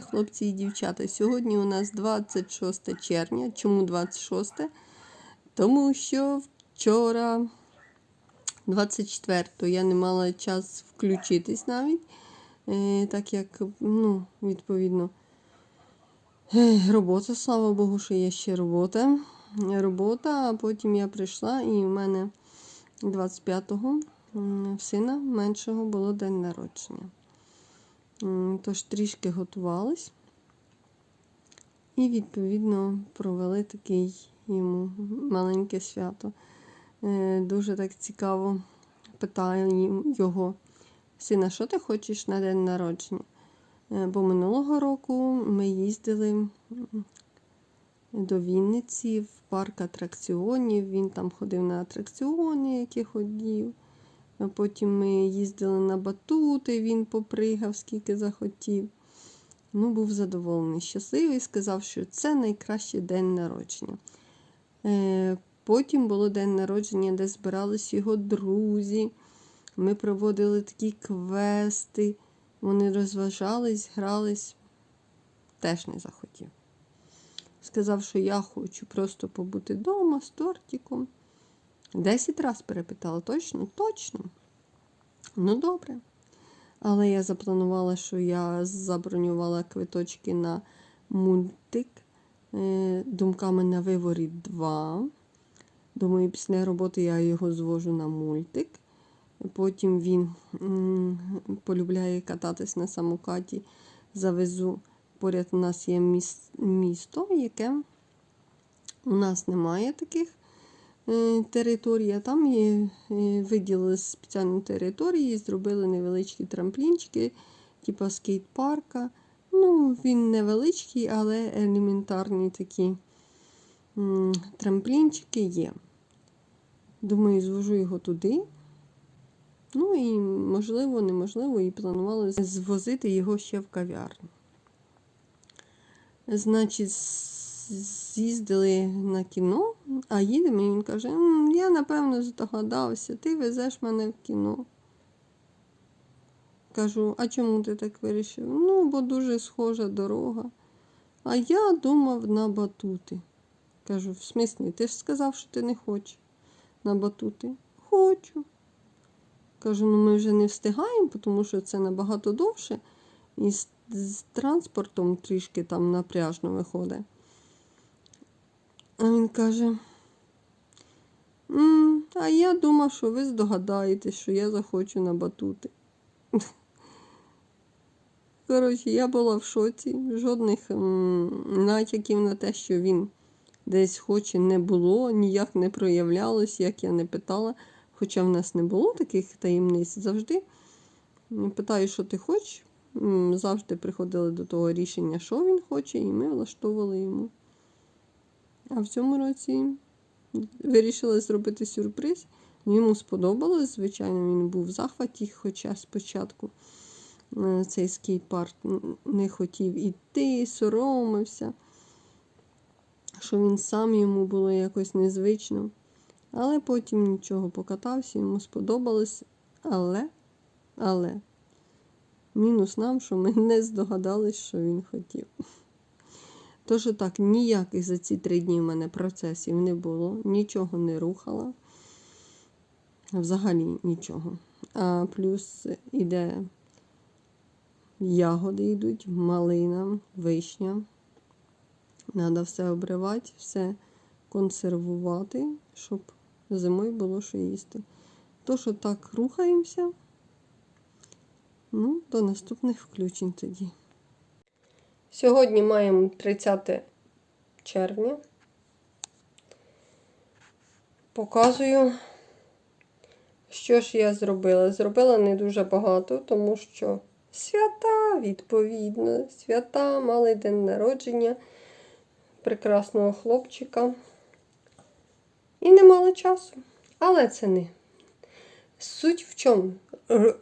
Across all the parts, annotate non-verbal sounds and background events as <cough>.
хлопці і дівчата. Сьогодні у нас 26 червня. Чому 26? Тому що вчора, 24-го, я не мала час включитись навіть. Е, так як, ну, відповідно, е, робота, слава Богу, що є ще робота. Робота, а потім я прийшла, і в мене 25-го в сина меншого було день народження. Тож трішки готувались. І, відповідно, провели такий йому маленьке свято. Е, Дуже так цікаво питаю його сина, що ти хочеш на день народження? Е, Бо минулого року ми їздили до Вінниці в парк атракціонів. Він там ходив на атракціони, які ходив. Потім ми їздили на батути, він попригав, скільки захотів. Ну, був задоволений, щасливий, сказав, що це найкращий день народження. Е, Потім було день народження, де збирались його друзі. Ми проводили такі квести, вони розважались, грались. Теж не захотів. Сказав, що я хочу просто побути вдома з тортиком. Десять разів перепитала, точно? Точно. Ну, добре. Але я запланувала, що я забронювала квиточки на мультик е, думками на виворіт 2. Думаю, після роботи я його звожу на мультик. Потім він полюбляє кататись на самокаті. Завезу. Поряд у нас є місто, яке у нас немає таких е, територій, а там є, е, виділили спеціальні території, зробили невеличкі трамплінчики, типу скейт-парка. Ну, він невеличкий, але елементарні такі трамплінчики є. Думаю, звожу його туди. Ну і можливо, неможливо, і планували звозити його ще в кав'ярню. Значить, з'їздили на кіно, а їдемо, і він каже: я напевно здогадався, ти везеш мене в кіно. Кажу, а чому ти так вирішив? Ну, бо дуже схожа дорога. А я думав на батути. Кажу, в смислі, ти ж сказав, що ти не хочеш на батути. Хочу. Кажу, ну ми вже не встигаємо, тому що це набагато довше. І з, з транспортом трішки там напряжно виходить. А він каже: «М, а я думав, що ви здогадаєтесь, що я захочу на батути. <laughs> Коротше, я була в шоці, жодних натяків на те, що він десь хоче, не було, ніяк не проявлялось, як я не питала. Хоча в нас не було таких таємниць завжди. Питаю, що ти хочеш. Завжди приходили до того рішення, що він хоче, і ми влаштовували йому. А в цьому році вирішили зробити сюрприз. Йому сподобалось, звичайно, він був в захваті, хоча спочатку е, цей скейт-парк не хотів іти, соромився, що він сам йому було якось незвично. Але потім нічого покатався, йому сподобалось. Але, але, мінус нам, що ми не здогадались, що він хотів. Тож так, ніяких за ці три дні в мене процесів не було, нічого не рухала. Взагалі нічого. А плюс іде ягоди йдуть, малина, вишня. Треба все обривати, все консервувати, щоб зимою було що їсти. То, що так рухаємося, ну, до наступних включень тоді. Сьогодні маємо 30 червня. Показую, що ж я зробила. Зробила не дуже багато, тому що свята, відповідно, свята, малий день народження прекрасного хлопчика. І не мало часу. Але це не. Суть в чому?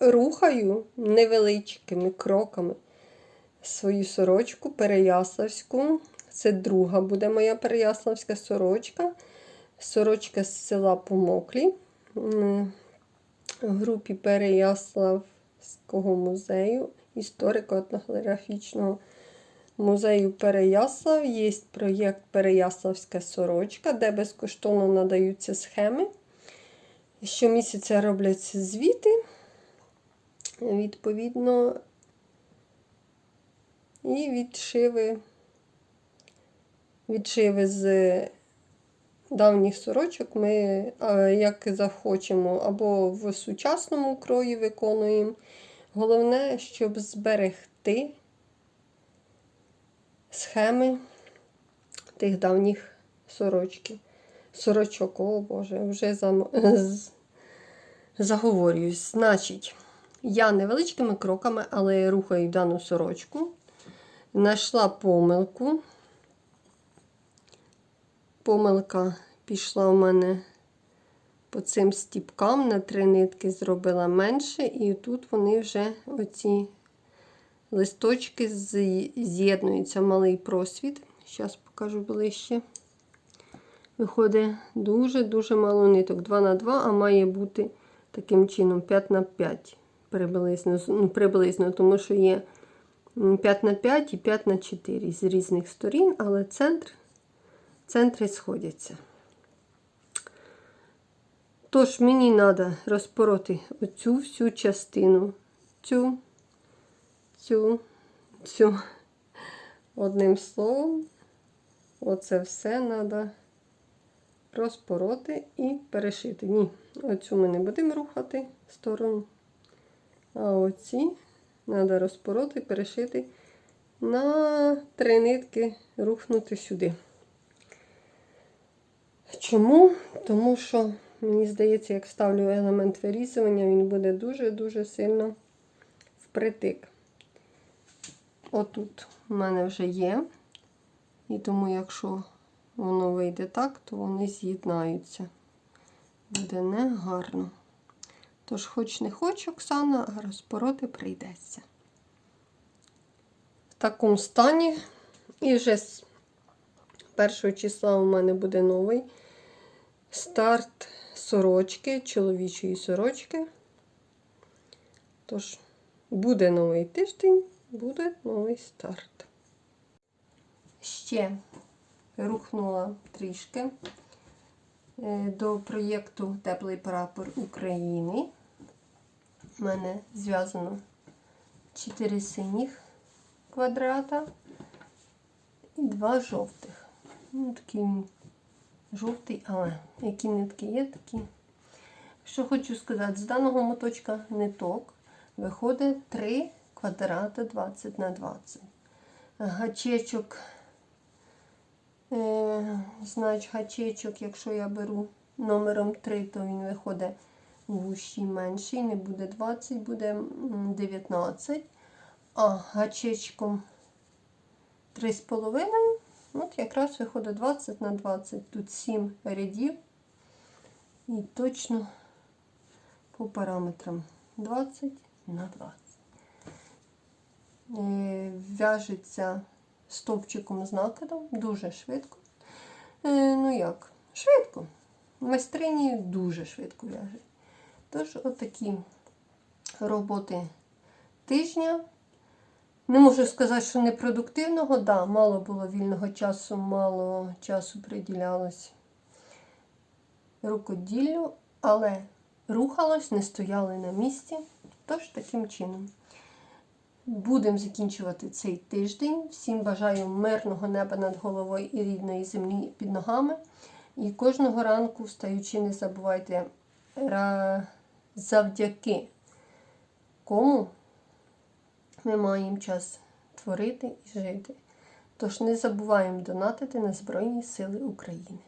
Рухаю невеличкими кроками свою сорочку переяславську. Це друга буде моя переяславська сорочка. Сорочка з села Помоклі. В групі Переяславського музею історико-етнографічного музею Переяслав є проєкт Переяславська сорочка, де безкоштовно надаються схеми. Щомісяця робляться звіти, відповідно, і відшиви, відшиви з давніх сорочок ми е, як захочемо, або в сучасному крої виконуємо. Головне, щоб зберегти схеми тих давніх сорочків. Сорочок, о Боже, вже зам... заговорююсь. Значить, я невеличкими кроками, але рухаю дану сорочку. Знайшла помилку. Помилка пішла у мене по цим стіпкам на три нитки зробила менше, і тут вони вже оці листочки з'єднуються малий просвіт. Зараз покажу ближче. Виходить дуже-дуже мало ниток. 2 на 2, а має бути таким чином 5 на 5 приблизно, ну, приблизно тому що є 5 на 5 і 5 на 4 з різних сторін, але центр, центри сходяться. Тож мені треба розпороти оцю всю частину, цю, цю, цю. Одним словом, оце все треба розпороти і перешити. Ні, оцю ми не будемо рухати сторону. А оці треба розпороти, перешити на три нитки рухнути сюди. Чому? Тому що, мені здається, як вставлю елемент вирізування, він буде дуже-дуже сильно впритик. Отут у мене вже є. І тому, якщо воно вийде так, то вони з'єднаються. Буде не гарно. Тож, хоч не хоч, Оксана, а розпороти прийдеться. В такому стані. І вже з першого числа у мене буде новий старт сорочки, чоловічої сорочки. Тож, буде новий тиждень, буде новий старт. Ще рухнула трішки е, до проєкту Теплий прапор України. У мене зв'язано 4 синіх квадрата і 2 жовтих. Ну, такий жовтий, але які нитки є, такі. Що хочу сказати, з даного моточка ниток виходить 3 квадрати 20 на 20. Гачечок Е, Знач гачечок, якщо я беру номером 3, то він виходить вущий менший, не буде 20, буде 19. А гачечком 3,5, от якраз виходить 20 на 20. Тут 7 рядів. І точно по параметрам 20 на 20. Е, В'яжеться стовпчиком з накидом дуже швидко. Е, ну як? Швидко. Майстрині дуже швидко в'яжуть. Тож, отакі роботи тижня. Не можу сказати, що непродуктивного, да, мало було вільного часу, мало часу приділялось рукоділлю, але рухалось, не стояли на місці. Тож таким чином. Будемо закінчувати цей тиждень. Всім бажаю мирного неба над головою і рідної землі під ногами. І кожного ранку, встаючи, не забувайте завдяки кому ми маємо час творити і жити. Тож не забуваємо донатити на Збройні Сили України.